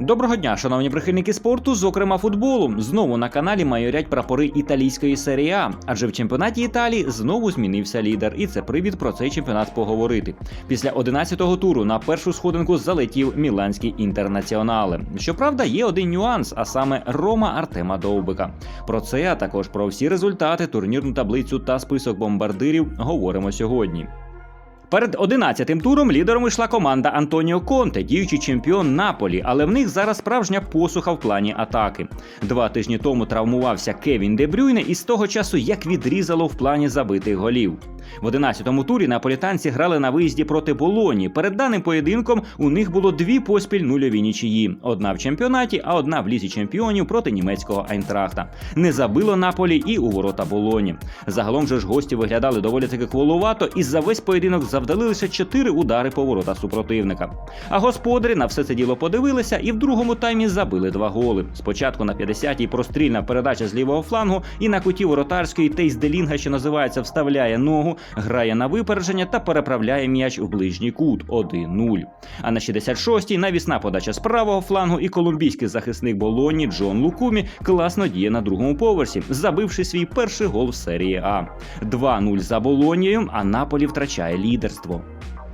Доброго дня, шановні прихильники спорту, зокрема футболу. Знову на каналі майорять прапори італійської серії А, адже в чемпіонаті Італії знову змінився лідер, і це привід про цей чемпіонат поговорити. Після 11-го туру на першу сходинку залетів міланський інтернаціонале. Щоправда, є один нюанс, а саме Рома Артема Довбика. Про це, а також про всі результати, турнірну таблицю та список бомбардирів говоримо сьогодні. Перед 11-тим туром лідером йшла команда Антоніо Конте, діючий чемпіон Наполі, але в них зараз справжня посуха в плані атаки. Два тижні тому травмувався Кевін Де Брюйне, і з того часу як відрізало в плані забитих голів. В 11-му турі наполітанці грали на виїзді проти Болоні. Перед даним поєдинком у них було дві поспіль нульові нічиї: одна в чемпіонаті, а одна в лізі чемпіонів проти німецького Айнтрахта. Не забило Наполі і у ворота Болоні. Загалом же ж гості виглядали доволі таки кволувато, і за весь поєдинок завдали лише чотири удари по воротах супротивника. А господарі на все це діло подивилися і в другому таймі забили два голи. Спочатку на 50-й прострільна передача з лівого флангу, і на куті воротарської Тейс Делінга, що називається, вставляє ногу, грає на випередження та переправляє м'яч в ближній кут 1-0. А на 66-й навісна подача з правого флангу, і колумбійський захисник Болоні Джон Лукумі класно діє на другому поверсі, забивши свій перший гол в серії А. 2-0 за Болонією, а Наполі втрачає лідерство.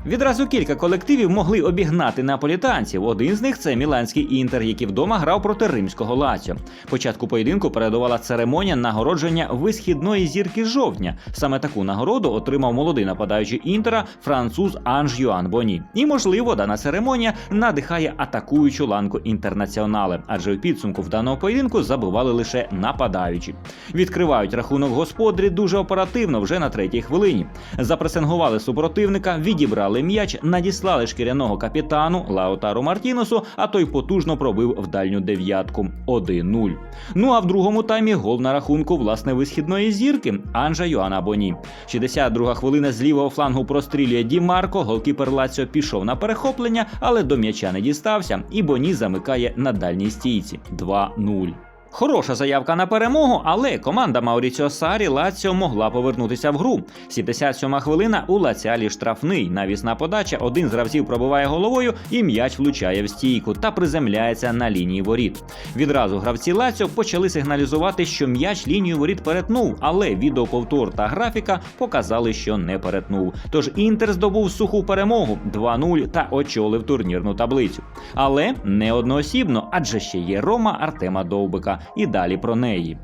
Відразу кілька колективів могли обігнати наполітанців. Один з них це міланський інтер, який вдома грав проти римського Лаціо. Початку поєдинку передувала церемонія нагородження висхідної зірки жовтня. Саме таку нагороду отримав молодий нападаючий інтера француз Анж Йоан Боні. І можливо, дана церемонія надихає атакуючу ланку інтернаціонали, адже в підсумку в даному поєдинку забивали лише нападаючі. Відкривають рахунок господарі дуже оперативно вже на третій хвилині. Запресингували супротивника, відібрали м'яч, надіслали шкіряного капітану Лаутару Мартінесу, а той потужно пробив в дальню дев'ятку 1-0. Ну а в другому таймі гол на рахунку власне висхідної зірки Анжа Йоанна Боні. 62 хвилина з лівого флангу прострілює Ді Марко. Голкіпер Лаціо пішов на перехоплення, але до м'яча не дістався. І Боні замикає на дальній стійці 2-0. Хороша заявка на перемогу, але команда Мауріціо Сарі Лаціо могла повернутися в гру. 77 хвилина у Лаціалі штрафний. Навісна подача. Один з гравців пробиває головою, і м'яч влучає в стійку та приземляється на лінії воріт. Відразу гравці Лаціо почали сигналізувати, що м'яч лінію воріт перетнув, але відеоповтор та графіка показали, що не перетнув. Тож Інтер здобув суху перемогу 2-0 та очолив турнірну таблицю. Але не одноосібно, адже ще є Рома Артема Довбика. І далі про неї.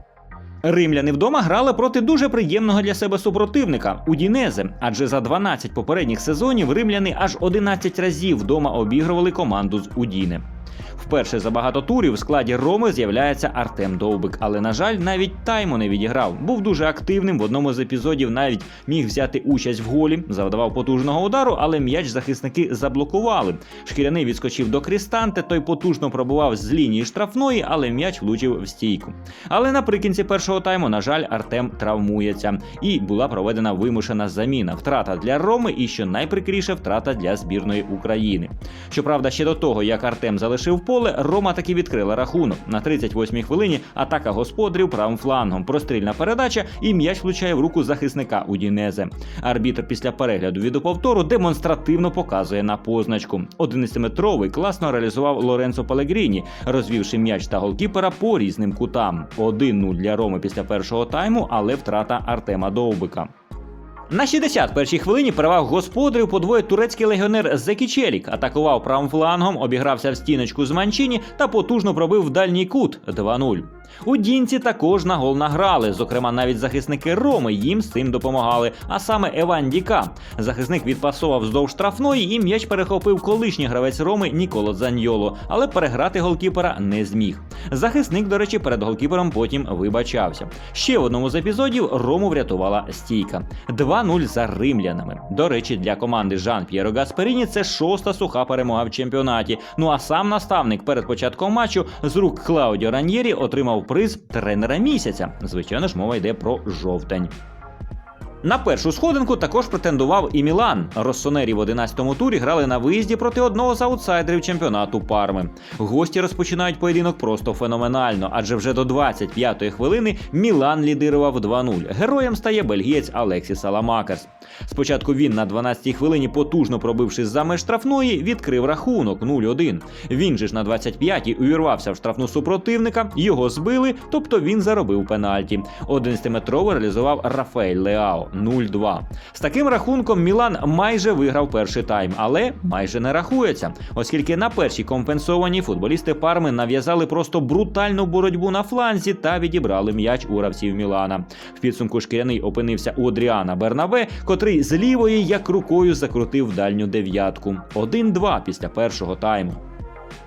Римляни вдома грали проти дуже приємного для себе супротивника Удінезе, адже за 12 попередніх сезонів римляни аж 11 разів вдома обігрували команду з Удіне. Вперше за багато турів в складі Роми з'являється Артем Довбик, але, на жаль, навіть тайму не відіграв. Був дуже активним. В одному з епізодів навіть міг взяти участь в голі, завдавав потужного удару, але м'яч захисники заблокували. Шкіряний відскочив до Крістанте, той потужно пробував з лінії штрафної, але м'яч влучив в стійку. Але наприкінці першого тайму, на жаль, Артем травмується, і була проведена вимушена заміна. Втрата для Роми і що найприкріше втрата для збірної України. Щоправда, ще до того, як Артем залишив поле, Рома таки відкрила рахунок. На 38-й хвилині атака господарів правим флангом, прострільна передача і м'яч влучає в руку захисника Удінезе. Арбітр після перегляду відеоповтору демонстративно показує на позначку. 11-метровий класно реалізував Лоренцо Пелегріні, розвівши м'яч та голкіпера по різним кутам. 1-0 для Роми після першого тайму, але втрата Артема Довбика. На 61-й хвилині переваг господарів подвоє турецький легіонер Зекічелік Атакував правим флангом, обігрався в стіночку з Манчині та потужно пробив в дальній кут 2-0. У Дінці також на гол награли. Зокрема, навіть захисники Роми їм з цим допомагали. А саме Еван Діка. Захисник відпасував вздовж штрафної, і м'яч перехопив колишній гравець Роми Ніколо Дзаньйоло, але переграти голкіпера не зміг. Захисник, до речі, перед голкіпером потім вибачався. Ще в одному з епізодів Рому врятувала стійка. 2-0 за римлянами. До речі, для команди Жан П'єро Гасперіні це шоста суха перемога в чемпіонаті. Ну а сам наставник перед початком матчу з рук Клаудіо Раньєрі отримав приз тренера місяця. Звичайно ж, мова йде про жовтень. На першу сходинку також претендував і Мілан. Россонері в 11-му турі грали на виїзді проти одного з аутсайдерів чемпіонату Парми. Гості розпочинають поєдинок просто феноменально, адже вже до 25-ї хвилини Мілан лідирував 2-0. Героєм стає бельгієць Алексіс Аламакерс. Спочатку він на 12-й хвилині, потужно пробивши за меж штрафної, відкрив рахунок 0-1. Він же ж на 25-й увірвався в штрафну супротивника, його збили, тобто він заробив пенальті. 11-метрово реалізував Рафаель Леао 0-2. З таким рахунком Мілан майже виграв перший тайм, але майже не рахується, оскільки на першій компенсованій футболісти Парми нав'язали просто брутальну боротьбу на фланзі та відібрали м'яч у гравців Мілана. В підсумку шкіряний опинився у Адріана Бернабе, котрий з лівої як рукою закрутив дальню дев'ятку. 1-2 після першого тайму.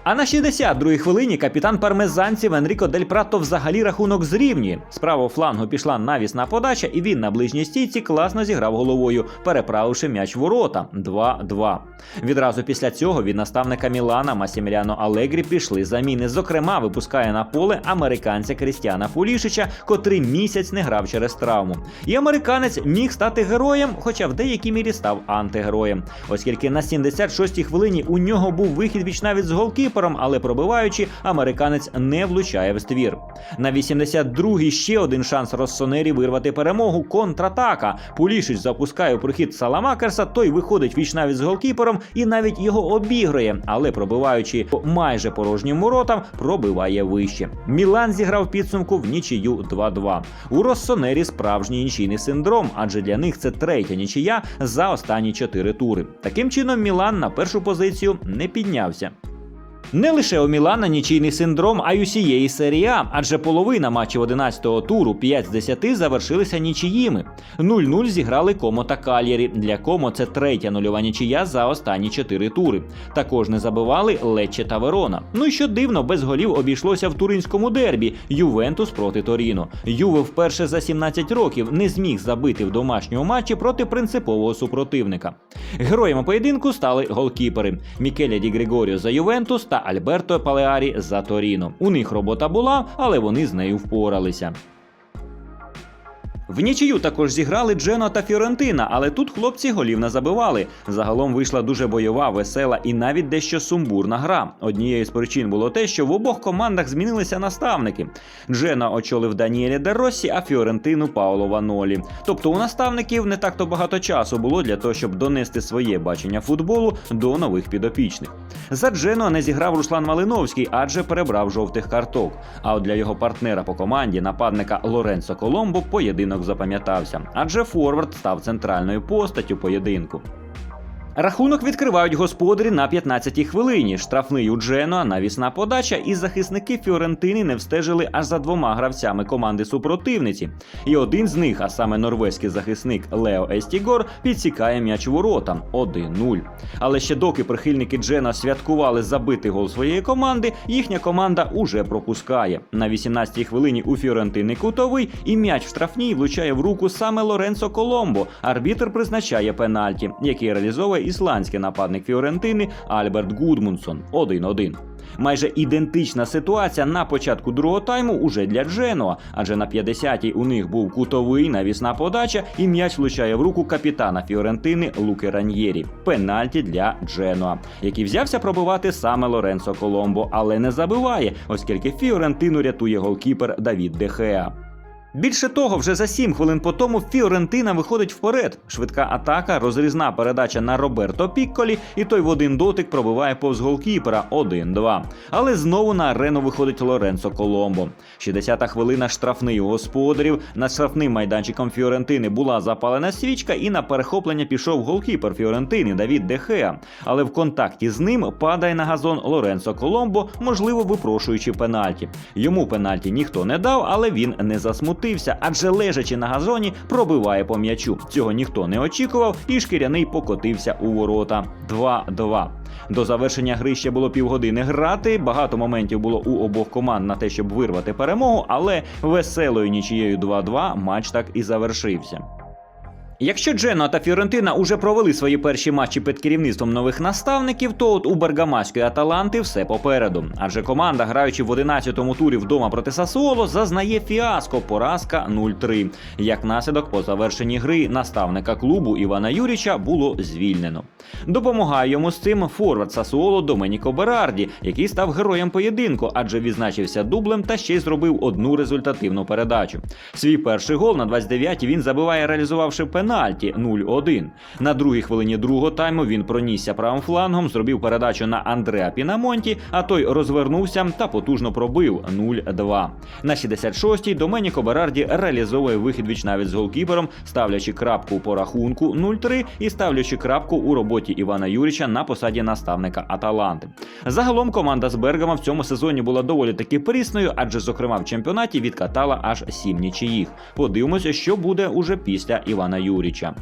А на 62-й хвилині капітан пармезанців Енріко Дель Прато взагалі рахунок зрівнює. З правого флангу пішла навісна подача, і він на ближній стійці класно зіграв головою, переправивши м'яч ворота 2-2. Відразу після цього від наставника Мілана Масіміліано Алегрі пішли заміни. Зокрема, випускає на поле американця Крістіана Фулішича, котрий місяць не грав через травму. І американець міг стати героєм, хоча в деякій мірі став антигероєм, оскільки на 76-й хвилині у нього був вихід віч навіть з голкіпером, але пробиваючи, американець не влучає в ствір. На 82-й ще один шанс Россонері вирвати перемогу. Контратака. Пулішич запускає у прохід Саламакерса, той виходить віч навіть з голкіпером і навіть його обігрує, але пробиваючи по майже порожнім воротам, пробиває вище. Мілан зіграв підсумку в нічию 2-2. У Россонері справжній нічийний синдром, адже для них це третя нічия за останні чотири тури. Таким чином, Мілан на першу позицію не піднявся. Не лише у Мілана нічийний синдром, а й усієї серії А, адже половина матчів 11-го туру 5 з 10 завершилися нічиїми. 0-0 зіграли Комо та Кальєрі. Для Комо це третя нульова нічия за останні 4 тури. Також не забивали Лечче та Верона. Ну і що дивно, без голів обійшлося в туринському дербі Ювентус проти Торіно. Юве вперше за 17 років не зміг забити в домашньому матчі проти принципового супротивника. Героями поєдинку стали голкіпери Мікеля Ді Григоріо за Ювентус та Альберто Палеарі за Торіно. У них робота була, але вони з нею впоралися. В нічию також зіграли Джено та Фіорентина, але тут хлопці голів не забивали. Загалом вийшла дуже бойова, весела і навіть дещо сумбурна гра. Однією з причин було те, що в обох командах змінилися наставники. Джена очолив Даніеля Де Россі, а Фіорентину Пауло Ванолі. Тобто у наставників не так то багато часу було для того, щоб донести своє бачення футболу до нових підопічних. За Джено не зіграв Руслан Малиновський, адже перебрав жовтих карток. А от для його партнера по команді, нападника Лоренцо Коломбо, поєдинок запам'ятався, адже Форвард став центральною постаттю поєдинку. Рахунок відкривають господарі на 15-й хвилині. Штрафний у Джено, навісна подача, і захисники Фіорентини не встежили аж за двома гравцями команди супротивниці. І один з них, а саме норвезький захисник Лео Естігор, підсікає м'яч ворота 1-0. Але ще доки прихильники Джена святкували забитий гол своєї команди, їхня команда уже пропускає. На 18-й хвилині у Фіорентини кутовий і м'яч в штрафній влучає в руку саме Лоренцо Коломбо. Арбітр призначає пенальті, який реалізовує ісландський нападник Фіорентини Альберт Гудмунсон 1-1. Майже ідентична ситуація на початку другого тайму уже для Дженуа, адже на 50-й у них був кутовий навісна подача, і м'яч влучає в руку капітана Фіорентини Луки Раньєрі. Пенальті для Дженуа, який взявся пробивати саме Лоренцо Коломбо, але не забиває, оскільки Фіорентину рятує голкіпер Давід Дехеа. Більше того, вже за 7 хвилин по тому Фіорентина виходить вперед. Швидка атака, розрізна передача на Роберто Пікколі, і той в один дотик пробиває повз голкіпера 1-2. Але знову на арену виходить Лоренцо Коломбо. 60-та хвилина штрафний у господарів. Над штрафним майданчиком Фіорентини була запалена свічка, і на перехоплення пішов голкіпер Фіорентини Давід Дехеа. Але в контакті з ним падає на газон Лоренцо Коломбо, можливо, випрошуючи пенальті. Йому пенальті ніхто не дав, але він не засмутився, адже лежачи на газоні, пробиває по м'ячу. Цього ніхто не очікував, і шкіряний покотився у ворота. 2-2. До завершення гри ще було півгодини грати. Багато моментів було у обох команд на те, щоб вирвати перемогу, але веселою нічією 2-2 матч так і завершився. Якщо Джено та Фіорентина уже провели свої перші матчі під керівництвом нових наставників, то от у Бергамаської Аталанти все попереду. Адже команда, граючи в 11-му турі вдома проти Сасуоло, зазнає фіаско поразка 0-3. Як наслідок, по завершенні гри наставника клубу Івана Юріча було звільнено. Допомагає йому з цим форвард Сасуоло Доменіко Берарді, який став героєм поєдинку, адже відзначився дублем та ще й зробив одну результативну передачу. Свій перший гол на 29-й він забиває, реалізувавши пенальті 0-1. На другій хвилині другого тайму він пронісся правим флангом, зробив передачу на Андреа Пінамонті, а той розвернувся та потужно пробив 0-2. На 66-й Доменіко Берарді реалізовує вихід віч навіть з голкіпером, ставлячи крапку по рахунку 0-3 і ставлячи крапку у роботі Івана Юріча на посаді наставника Аталанти. Загалом команда з Бергама в цьому сезоні була доволі таки прісною, адже, зокрема, в чемпіонаті відкатала аж сім нічиїх. Подивимося, що буде уже після Івана Юріча. Юрича.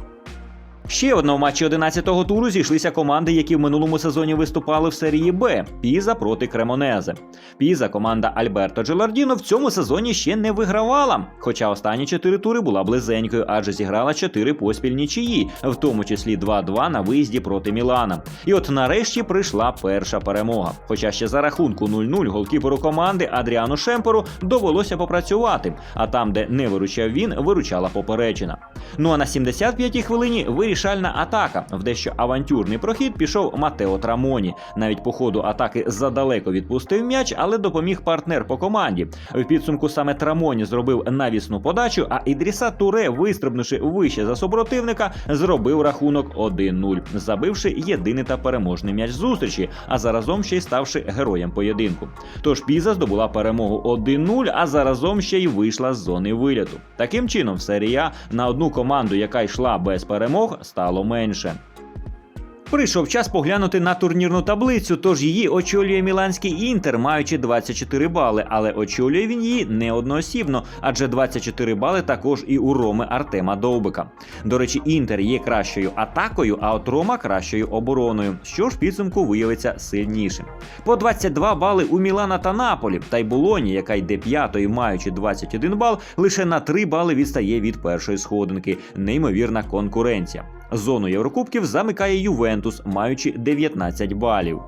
Ще одного матчі 11-го туру зійшлися команди, які в минулому сезоні виступали в серії Б Піза проти Кремонезе. Піза, команда Альберто Джелардіно в цьому сезоні ще не вигравала. Хоча останні чотири тури була близенькою, адже зіграла чотири поспіль нічиї, в тому числі 2-2 на виїзді проти Мілана. І от нарешті прийшла перша перемога. Хоча ще за рахунку 0-0 голкіперу команди Адріану Шемперу довелося попрацювати. А там, де не виручав він, виручала поперечина. Ну а на 75-й хвилині вирішальна атака. В дещо авантюрний прохід пішов Матео Трамоні. Навіть по ходу атаки задалеко відпустив м'яч, але допоміг партнер по команді. В підсумку саме Трамоні зробив навісну подачу, а Ідріса Туре, вистрибнувши вище за супротивника, зробив рахунок 1-0, забивши єдиний та переможний м'яч зустрічі, а заразом ще й ставши героєм поєдинку. Тож Піза здобула перемогу 1-0, а заразом ще й вийшла з зони виліту. Таким чином, серія на одну команду, яка йшла без перемог, стало менше. Прийшов час поглянути на турнірну таблицю, тож її очолює Міланський інтер, маючи 24 бали, але очолює він її не одноосібно, адже 24 бали також і у Роми Артема Довбика. До речі, інтер є кращою атакою, а от Рома кращою обороною, що ж підсумку виявиться сильнішим. По 22 бали у Мілана та Наполі, та й Болоні, яка йде п'ятою, маючи 21 бал, лише на 3 бали відстає від першої сходинки. Неймовірна конкуренція. Зону Єврокубків замикає Ювентус, маючи 19 балів.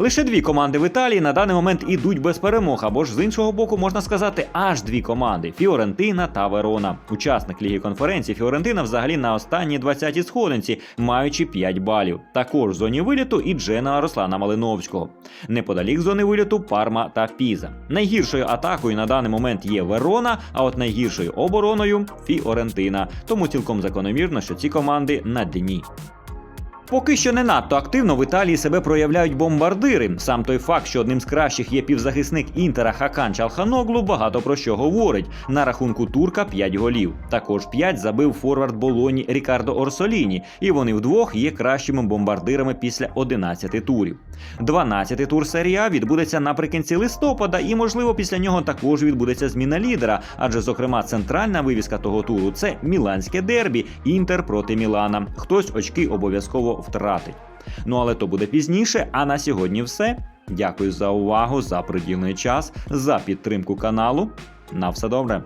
Лише дві команди в Італії на даний момент ідуть без перемог, або ж з іншого боку, можна сказати, аж дві команди Фіорентина та Верона. Учасник ліги конференції Фіорентина взагалі на останній 20-й сходинці, маючи 5 балів. Також в зоні виліту і Джена Руслана Малиновського. Неподалік зони виліту Парма та Піза. Найгіршою атакою на даний момент є Верона, а от найгіршою обороною Фіорентина. Тому цілком закономірно, що ці команди на дні. Поки що не надто активно в Італії себе проявляють бомбардири. Сам той факт, що одним з кращих є півзахисник Інтера Хакан Чалханоглу, багато про що говорить. На рахунку турка 5 голів. Також 5 забив форвард Болоні Рікардо Орсоліні, і вони вдвох є кращими бомбардирами після 11 турів. 12-й тур серія відбудеться наприкінці листопада, і можливо після нього також відбудеться зміна лідера, адже зокрема центральна вивіска того туру це міланське дербі, інтер проти Мілана. Хтось очки обов'язково втратить. Ну але то буде пізніше. А на сьогодні все. Дякую за увагу, за приділений час, за підтримку каналу. На все добре.